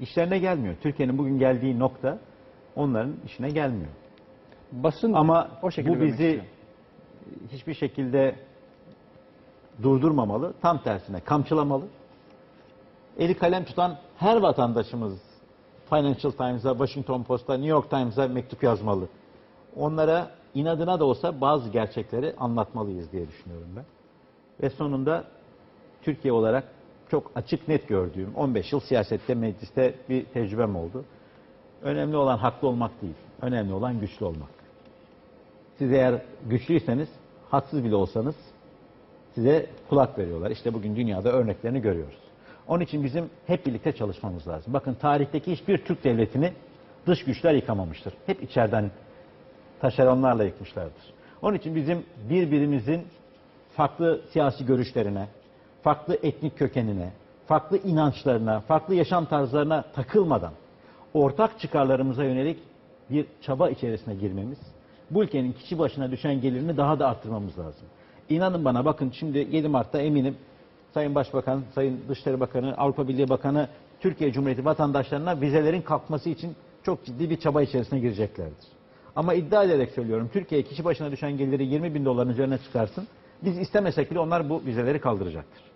işlerine gelmiyor. Türkiye'nin bugün geldiği nokta onların işine gelmiyor. Basın Ama o bu bizi istiyor. hiçbir şekilde durdurmamalı. Tam tersine kamçılamalı. Eli kalem tutan her vatandaşımız Financial Times'a, Washington Post'a, New York Times'a mektup yazmalı. Onlara inadına da olsa bazı gerçekleri anlatmalıyız diye düşünüyorum ben. Ve sonunda Türkiye olarak çok açık net gördüğüm 15 yıl siyasette mecliste bir tecrübem oldu. Önemli olan haklı olmak değil. Önemli olan güçlü olmak. Siz eğer güçlüyseniz, haksız bile olsanız size kulak veriyorlar. İşte bugün dünyada örneklerini görüyoruz. Onun için bizim hep birlikte çalışmamız lazım. Bakın tarihteki hiçbir Türk devletini dış güçler yıkamamıştır. Hep içeriden taşeronlarla yıkmışlardır. Onun için bizim birbirimizin farklı siyasi görüşlerine, farklı etnik kökenine, farklı inançlarına, farklı yaşam tarzlarına takılmadan ortak çıkarlarımıza yönelik bir çaba içerisine girmemiz, bu ülkenin kişi başına düşen gelirini daha da arttırmamız lazım. İnanın bana bakın şimdi 7 Mart'ta eminim Sayın Başbakan, Sayın Dışişleri Bakanı, Avrupa Birliği Bakanı Türkiye Cumhuriyeti vatandaşlarına vizelerin kalkması için çok ciddi bir çaba içerisine gireceklerdir. Ama iddia ederek söylüyorum Türkiye kişi başına düşen geliri 20 bin doların üzerine çıkarsın. Biz istemesek bile onlar bu vizeleri kaldıracaktır.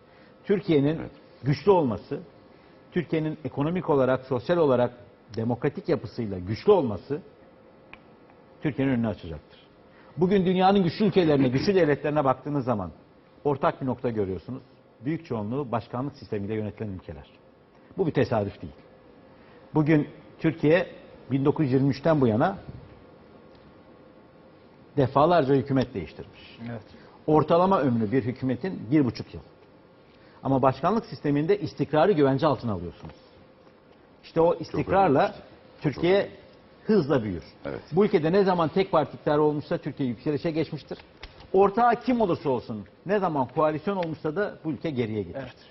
Türkiye'nin güçlü olması, Türkiye'nin ekonomik olarak, sosyal olarak demokratik yapısıyla güçlü olması Türkiye'nin önünü açacaktır. Bugün dünyanın güçlü ülkelerine, güçlü devletlerine baktığınız zaman ortak bir nokta görüyorsunuz. Büyük çoğunluğu başkanlık sistemiyle yönetilen ülkeler. Bu bir tesadüf değil. Bugün Türkiye 1923'ten bu yana defalarca hükümet değiştirmiş. Evet. Ortalama ömrü bir hükümetin bir buçuk yıl. Ama başkanlık sisteminde istikrarı güvence altına alıyorsunuz. İşte o istikrarla Türkiye hızla büyür. Evet. Bu ülkede ne zaman tek parti iktidar olmuşsa Türkiye yükselişe geçmiştir. Ortağı kim olursa olsun ne zaman koalisyon olmuşsa da bu ülke geriye gider. Evet.